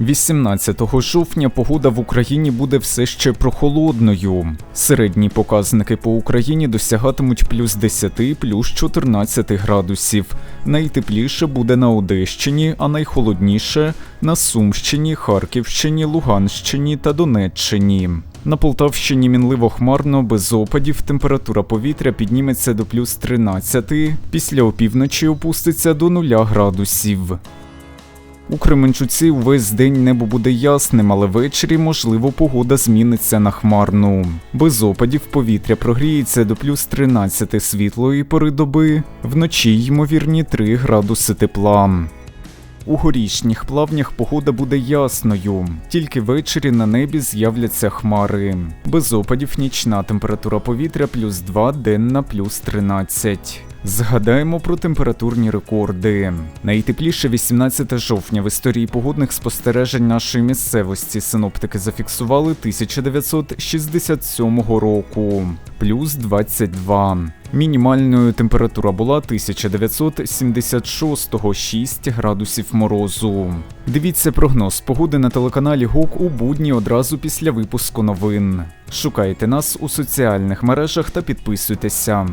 18 жовтня погода в Україні буде все ще прохолодною. Середні показники по Україні досягатимуть плюс 10, плюс 14 градусів. Найтепліше буде на Одещині, а найхолодніше на Сумщині, Харківщині, Луганщині та Донеччині. На Полтавщині мінливо хмарно, без опадів, температура повітря підніметься до плюс 13, після опівночі опуститься до 0 градусів. У Кременчуці увесь день небо буде ясним, але ввечері, можливо, погода зміниться на хмарну. Без опадів повітря прогріється до плюс 13 світлої пори доби, вночі ймовірні 3 градуси тепла. У горішніх плавнях погода буде ясною, тільки ввечері на небі з'являться хмари. Без опадів нічна температура повітря плюс 2, денна плюс 13. Згадаємо про температурні рекорди. Найтепліше 18 жовтня в історії погодних спостережень нашої місцевості синоптики зафіксували 1967 року, плюс 22. Мінімальною температура була 1976 6 градусів морозу. Дивіться прогноз погоди на телеканалі ГОК у будні одразу після випуску новин. Шукайте нас у соціальних мережах та підписуйтеся.